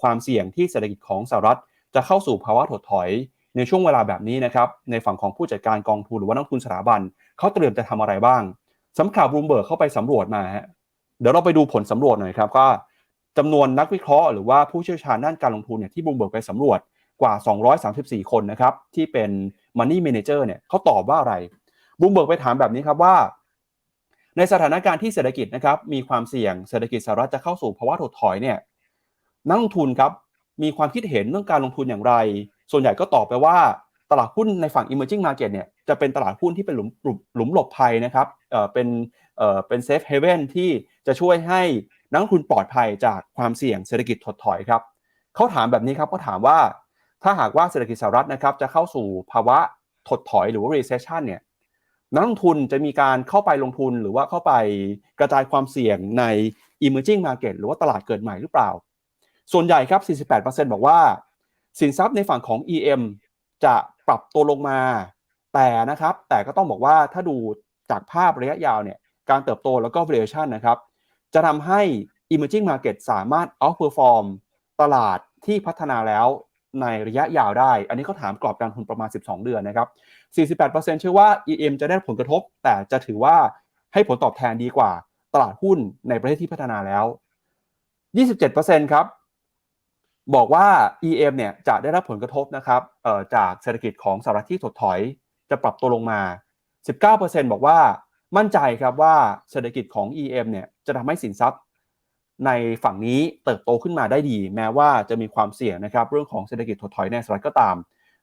ความเสี่ยงที่เศรษฐกิจของสหรัฐ จะเข้าสู่ภาวะถดถอยในช่วงเวลาแบบนี้นะครับในฝั่งของผู้จัดการกองทุนหรือว่านักทุนสถาบันเขาเตรียมจะทำอะไรบ้างสำข่าวบลูมเบิร์กเข้าไปสำรวจมาฮะเดี๋ยวเราไปดูผลสำรวจหน่อยครับก็จำนวนนักวิเคราะห์หรือว่าผู้เชี่ยวชาญด้านการลงทุนเนี่ยที่บลูมเบิร์กไปสำรวจกว่า 234 คนนะครับที่เป็น Money Manager เนี่ยเขาตอบว่าอะไรบลูมเบิร์กไปถามแบบนี้ครับว่า ในสถานการณ์ที่เศรษฐกิจนะครับมีความเสี่ยงเศรษฐกิจสหรัฐจะเข้าสู่ภาวะถดถอยเนี่ย นักลงทุนครับมีความคิดเห็นเรื่องการลงทุนอย่างไร ส่วนใหญ่ก็ตอบไปว่าตลาดหุ้นในฝั่ง emerging market เนี่ยจะเป็นตลาดหุ้นที่เป็นหลุมหลุมหลบภัยนะครับเอ่อเป็นเอ่อเป็น safe haven ที่จะช่วยให้นักลงทุนปลอดภัยจากความเสี่ยงเศรษฐกิจถดถอยครับเขาถามแบบนี้ครับเขาถามว่าถ้าหากว่าเศรษฐกิจสหรัฐนะครับจะเข้าสู่ภาวะถดถอยหรือว่า recession เนี่ยนักลงทุนจะมีการเข้าไปลงทุนหรือว่าเข้าไปกระจายความเสี่ยงใน emerging market หรือว่าตลาดเกิดใหม่หรือเปล่า ส่วนใหญ่ครับ 48%บอกว่า สินทรัพย์ในฝั่งของ EM จะปรับตัวลงมา แต่นะครับ แต่ก็ต้องบอกว่าถ้าดูจากภาพระยะยาวเนี่ย การเติบโตแล้วก็ valuation นะครับ จะทำให้ emerging market สามารถ outperform ตลาดที่พัฒนาแล้วในระยะยาวได้ อันนี้เขาถามกรอบการทุนประมาณ 12 เดือนนะครับ 48%เชื่อว่า EM จะได้ผลกระทบ แต่จะถือว่าให้ผลตอบแทนดีกว่า ตลาดหุ้นในประเทศที่พัฒนาแล้ว 27%ครับ บอกว่า EM เนี่ยจะได้รับผลกระทบนะครับจากเศรษฐกิจของสหรัฐที่ถดถอยจะปรับตัวลงมา 19%บอกว่ามั่นใจครับว่าเศรษฐกิจของ EM เนี่ยจะทำให้สินทรัพย์ในฝั่งนี้เติบโตขึ้นมาได้ดี แม้ว่าจะมีความเสี่ยงนะครับเรื่องของเศรษฐกิจถดถอยในสหรัฐก็ตาม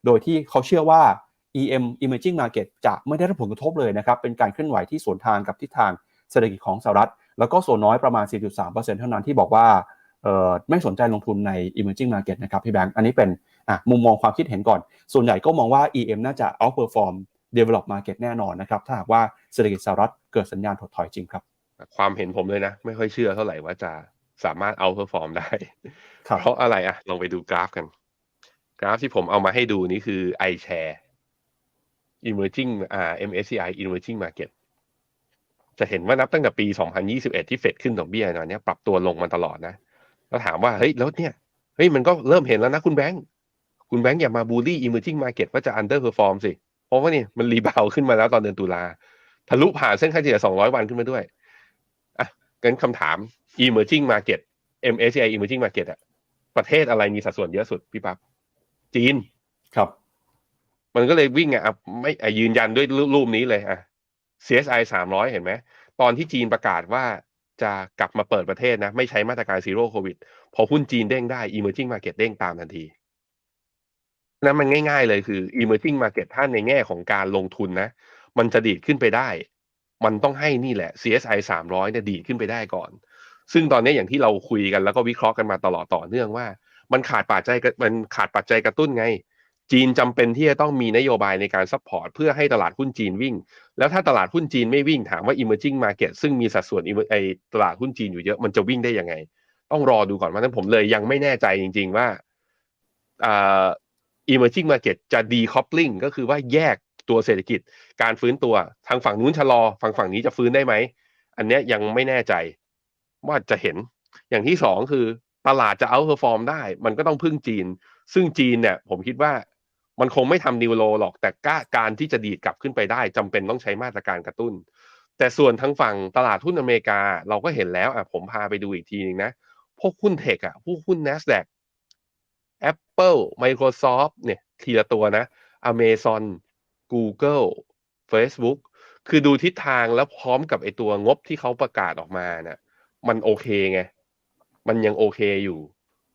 โดยที่เขาเชื่อว่า EM Emerging Market จะไม่ได้รับผลกระทบเลยนะครับ เป็นการเคลื่อนไหวที่สวนทางกับทิศทางเศรษฐกิจของสหรัฐ แล้วก็ส่วนน้อยประมาณ 4.3%เท่านั้นที่บอกว่า ไม่สนใจลงทุนใน emerging market นะครับพี่แบงค์อันนี้เป็นมุมมองความคิดเห็นก่อน ส่วนใหญ่ก็มองว่า EM น่าจะ outperform develop market แน่นอนนะครับ ถ้าหากว่าเศรษฐกิจสหรัฐเกิดสัญญาณถดถอยจริงครับ ความเห็นผมเลยนะ ไม่ค่อยเชื่อเท่าไหร่ว่าจะสามารถ outperform ได้ เพราะอะไรอะลองไปดูกราฟกัน กราฟที่ผมเอามาให้ดูนี้คือ iShare emerging อ่า MSCI emerging market จะเห็นว่านับตั้งแต่ปี 2021 ที่เฟดขึ้นดอกเบี้ยตอนนี้ปรับตัวลงมาตลอดนะ แล้วถามว่าเฮ้ยแล้วเนี่ยเฮ้ยมันก็เริ่มเห็นแล้วนะคุณแบงค์คุณแบงค์อย่ามาบูลลี่ emerging market ว่าจะ underperform สิ เพราะว่านี่มันรีบาวขึ้นมาแล้วตอนเดือนตุลาทะลุผ่านเส้นค่าเฉลี่ย200 วันขึ้นมาด้วยอะงั้นคำถาม emerging market MSCI emerging market อะประเทศอะไรมีสัดส่วนเยอะสุดพี่ปั๊บจีนครับ มันก็เลยวิ่งอะไม่ยืนยันด้วยรูปนี้เลยอะ CSI 300 เห็นไหม ตอนที่จีนประกาศว่า จะกลับมาเปิดประเทศนะ ไม่ใช้มาตรการซีโร่โควิด พอหุ้นจีนเด้งได้ emerging market เด้งตามทันทีนั่นมันง่าย ๆ เลยคือ emerging market ถ้าในแง่ของการลงทุนนะ มันจะดีดขึ้นไปได้ มันต้องให้นี่แหละ CSI 300เนี่ยดีดขึ้นไปได้ก่อน ซึ่งตอนนี้อย่างที่เราคุยกันแล้วก็วิเคราะห์กันมาตลอดต่อเนื่องว่า มันขาดปัจจัยมันขาดปัจจัยกระตุ้นไง จีนจำเป็นที่จะต้องมีนโยบายในการซัพพอร์ตเพื่อให้ตลาดหุ้นจีนวิ่ง แล้วถ้าตลาดหุ้นจีนไม่วิ่งถามว่า emerging market ซึ่งมีสัดส่วนไอตลาดหุ้นจีนอยู่เยอะมันจะวิ่งได้ยังไง ต้องรอดูก่อนว่านั้นผมเลยยังไม่แน่ใจจริง ๆ ว่าอ่า emerging market จะ decoupling ก็คือว่าแยกตัวเศรษฐกิจ การฟื้นตัวทางฝั่งนู้นชะลอฝั่งฝั่งนี้จะฟื้นได้ไหมอันเนี้ยยังไม่แน่ใจว่าจะเห็น อย่างที่สองคือตลาดจะ outperform ได้ มันก็ต้องพึ่งจีน ซึ่งจีนเนี่ยผมคิดว่า มันคงไม่ทำนิวโลหรอกแต่การที่จะดีดกลับขึ้นไปได้จำเป็นต้องใช้มาตรการกระตุ้น แต่ส่วนทั้งฝั่งตลาดหุ้นอเมริกาเราก็เห็นแล้วอะผมพาไปดูอีกทีนึงนะ พวกหุ้นเทคอะพวกหุ้น NASDAQ Apple Microsoft เนี่ยทีละตัวนะ Amazon Google Facebook คือดูทิศทางแล้วพร้อมกับไอตัวงบที่เขาประกาศออกมานะ่ะมันโอเคไง มันยังโอเคอยู่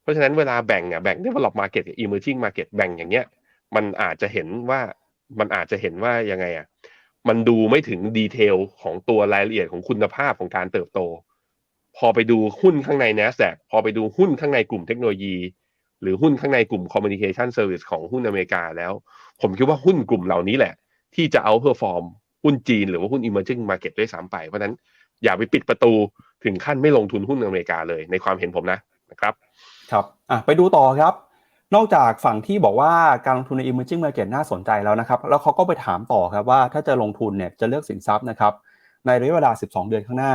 เพราะฉะนั้นเวลาแบ่งอะแบ่ง develop market กับ emerging market แบ่งอย่างเงี้ย มันอาจจะเห็นว่ามันอาจจะเห็นว่ายังไงอะมันดูไม่ถึงดีเทลของตัวรายละเอียดของคุณภาพของการเติบโต พอไปดูหุ้นข้างใน NASDAQ พอไปดูหุ้นข้างในกลุ่มเทคโนโลยี หรือหุ้นข้างในกลุ่ม communication service ของหุ้นอเมริกาแล้ว ผมคิดว่าหุ้นกลุ่มเหล่านี้แหละ ที่จะเอาเพอร์ฟอร์มหุ้นจีนหรือว่าหุ้น emerging market ด้วยซ้ำไป เพราะนั้นอย่าไปปิดประตูถึงขั้นไม่ลงทุนหุ้นอเมริกาเลยในความเห็นผมนะนะครับ ครับอะไปดูต่อครับ นอกจากฝั่งที่บอกว่าการลงทุนใน emerging market น่าสนใจแล้วนะครับ แล้วเขาก็ไปถามต่อครับว่าถ้าจะลงทุนเนี่ยจะเลือกสินทรัพย์นะครับในระยะเวลา 12 เดือนข้างหน้า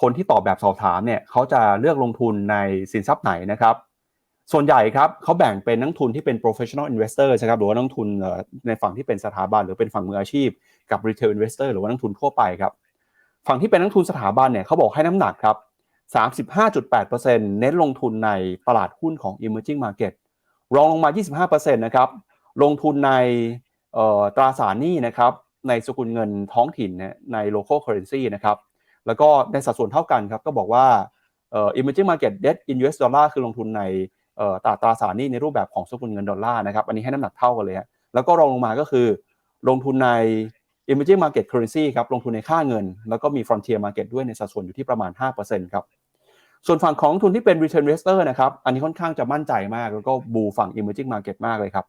คนที่ตอบแบบสอบถามเนี่ยเขาจะเลือกลงทุนในสินทรัพย์ไหนนะครับ ส่วนใหญ่ครับเขาแบ่งเป็นนักทุนที่เป็น professional investor นะครับหรือว่านักทุนในฝั่งที่เป็นสถาบันหรือเป็นฝั่งมืออาชีพ กับ retail investor หรือว่านักทุนทั่วไปครับฝั่งที่เป็นนักทุนสถาบันเนี่ยเขาบอกให้น้ำหนักครับ35.8%เน้นลงทุนในตลาดหุ้นของ emerging market รองลงมา 25%นะครับ ลงทุนในตราสารหนี้นะครับ ในสกุลเงินท้องถิ่นนี่ยใน local currency นะครับ แล้วก็ในสัดส่วนเท่ากันครับ ก็บอกว่า emerging market debt in US dollar คือลงทุนในตราตราสารหนี้ในรูปแบบของสกุลเงินดอลลาร์นะครับ อันนี้ให้น้ำหนักเท่ากันเลยฮะแล้วก็รองลงมาก็คือ ลงทุนใน emerging market currency ครับ ลงทุนในค่าเงิน แล้วก็มี frontier market ด้วยในสัดส่วนอยู่ที่ประมาณ 5%ครับ ส่วนฝั่งของทุนที่เป็น return investor นะครับ อันนี้ค่อนข้างจะมั่นใจมาก แล้วก็บูฝั่ง emerging market มากเลยครับ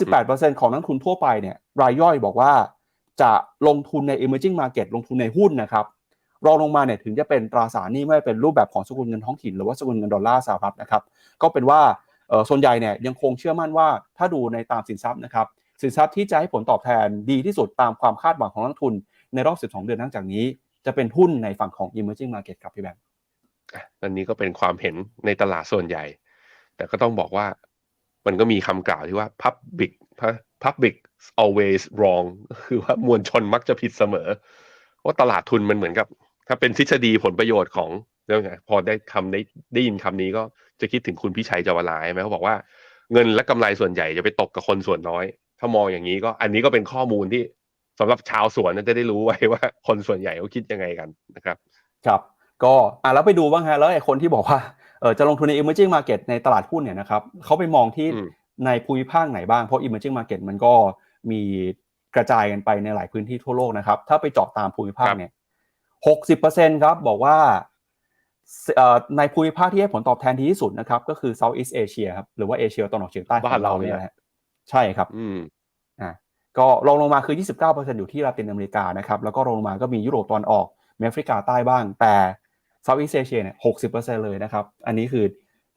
58%ของนักทุนทั่วไปเนี่ยรายย่อยบอกว่าจะลงทุนใน emerging market ลงทุนในหุ้นนะครับรองลงมาเนี่ยถึงจะเป็นตราสารหนี้ไม่ว่าเป็นรูปแบบของสกุลเงินท้องถิ่นหรือว่าสกุลเงินดอลลาร์สหรัฐนะครับ ก็เป็นว่าส่วนใหญ่เนี่ยยังคงเชื่อมั่นว่าถ้าดูในตามสินทรัพย์นะครับสินทรัพย์ที่จะให้ผลตอบแทนดีที่สุดตามความคาดหวังของนักทุนในรอบ 12 เดือนหลังจากนี้ จะเป็นหุ้นในฝั่งของ emerging market ครับพี่แบงค์ อะอันนี้ก็เป็นความเห็นในตลาดส่วนใหญ่ แต่ก็ต้องบอกว่ามันก็มีคำกล่าวที่ว่า public public always wrong คือว่ามวลชนมักจะผิดเสมอว่าตลาดทุนมันเหมือนกับ ถ้าเป็นทฤษฎีผลประโยชน์ของเรื่องไงพอได้คำได้ได้ยินคำนี้ก็จะคิดถึงคุณพิชัยเจวลายไหมเขาบอกว่าเงินและกำไรส่วนใหญ่จะไปตกกับคนส่วนน้อย ถ้ามองอย่างนี้ก็อันนี้ก็เป็นข้อมูลที่สำหรับชาวสวนจะได้รู้ไว้ว่า คนส่วนใหญ่เขาคิดยังไงกันนะครับ ครับ ก็อะแล้วไปดูบ้างฮะแล้วไอ้คนที่บอกว่าเออจะลงทุนใน emerging market ในตลาดหุ้นเนี่ยนะครับเขาไปมองที่อืมในภูมิภาคไหนบ้างเพราะ emerging market มันก็มีกระจายกันไปในหลายพื้นที่ทั่วโลกนะครับ ถ้าไปเจาะตามภูมิภาคเนี่ยหกสิบเปอร์เซ็นต์ครับบอกว่าเอ่อในภูมิภาคที่ให้ผลตอบแทนดีที่สุดนะครับ ก็คือ Southeast Asia ครับหรือว่าเอเชียตะวันออกเฉียงใต้ของบ้านเราเราเนี่เนี่ยยแหละฮะใช่ครับ อืมอ่าก็รองลงมาคือ 29%อยู่ที่ลาตินอเมริกานะครับ แล้วก็รองลงมาก็มียุโรปตอนออกมีแอฟริกาใต้บ้าง แต่ เซาท์อีสเอเชียเนี่ย60%เลยนะครับ อันนี้คือ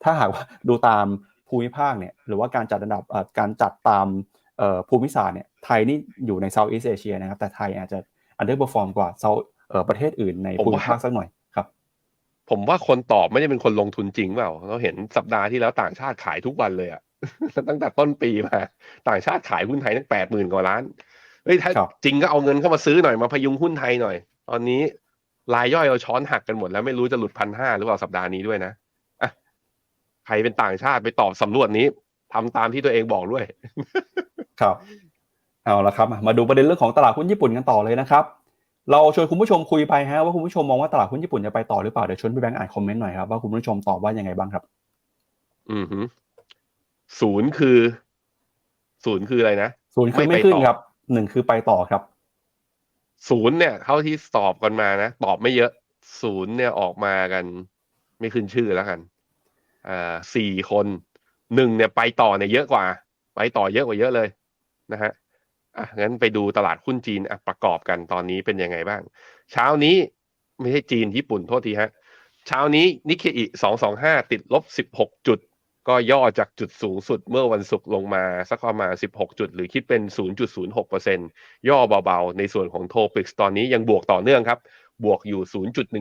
ถ้าหากว่าดูตามภูมิภาคเนี่ยหรือว่าการจัดอันดับเอ่อการจัดตามเอ่อภูมิศาสตร์เนี่ยไทยนี่อยู่ในเซาท์อีสเอเชียนะครับ แต่ไทยอาจจะอันเดอร์เปอร์ฟอร์มกว่าเซาเอ่อประเทศอื่นในผมภูมิว่าภาคสักหน่อยครับ ผมว่าคนตอบไม่ได้เป็นคนลงทุนจริงเปล่า เราเห็นสัปดาห์ที่แล้วต่างชาติขายทุกวันเลยอะตั้งแต่ต้นปีมา ต่างชาติขายหุ้นไทยตั้งแปดหมื่นกว่าล้านเฮ้ยถ้าครับจริงก็เอาเงินเข้ามาซื้อหน่อยมาพยุงหุ้นไทยหน่อย ตอนนี้ รายย่อยเราช้อนหักกันหมดแล้วไม่รู้จะหลุดพันห้าหรือเปล่าสัปดาห์นี้ด้วยนะอะใครเป็นต่างชาติไปตอบสำรวจนี้ทำตามที่ตัวเองบอกด้วย ครับ เอาละครับ มาดูประเด็นเรื่องของตลาดหุ้นญี่ปุ่นกันต่อเลยนะครับ เราชวนคุณผู้ชมคุยไปฮะว่าคุณผู้ชมมองว่าตลาดหุ้นญี่ปุ่นจะไปต่อหรือเปล่าเดี๋ยวชวนพี่แบงค์อ่านคอมเมนต์หน่อยครับว่าคุณผู้ชมตอบว่ายังไงบ้างครับ อือหือศูนย์คือ ศูนย์คืออะไรนะศูนย์คือไม่ไม่ไปขึ้นต่อครับหนึ่งคือไปต่อครับ ศูนย์เนี่ยเท่าที่สอบกันมานะ ตอบไม่เยอะศูนย์เนี่ยออกมากัน ไม่ขึ้นชื่อแล้วกันอ่าสี่คนหนึ่งเนี่ยไปต่อเนี่ยเยอะกว่า ไปต่อเยอะกว่าเยอะเลยนะฮะอะงั้นไปดูตลาดหุ้นจีนอะประกอบกันตอนนี้เป็นยังไงบ้าง เช้านี้ไม่ใช่จีนญี่ปุ่นโทษทีฮะ เช้านี้นิเคอิสองสองห้าติดลบสิบหกจุด ก็ย่อจากจุดสูงสุดเมื่อวันศุกร์ลงมาสักประมาณ 16 จุด หรือคิดเป็น 0.06%ย่อเบาๆ ในส่วนของโทปิกตอนนี้ยังบวกต่อเนื่องครับ บวกอยู่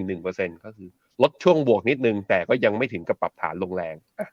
0.11%ก็คือลดช่วงบวกนิดนึง แต่ก็ยังไม่ถึงกับปรับฐานลงแรงอะ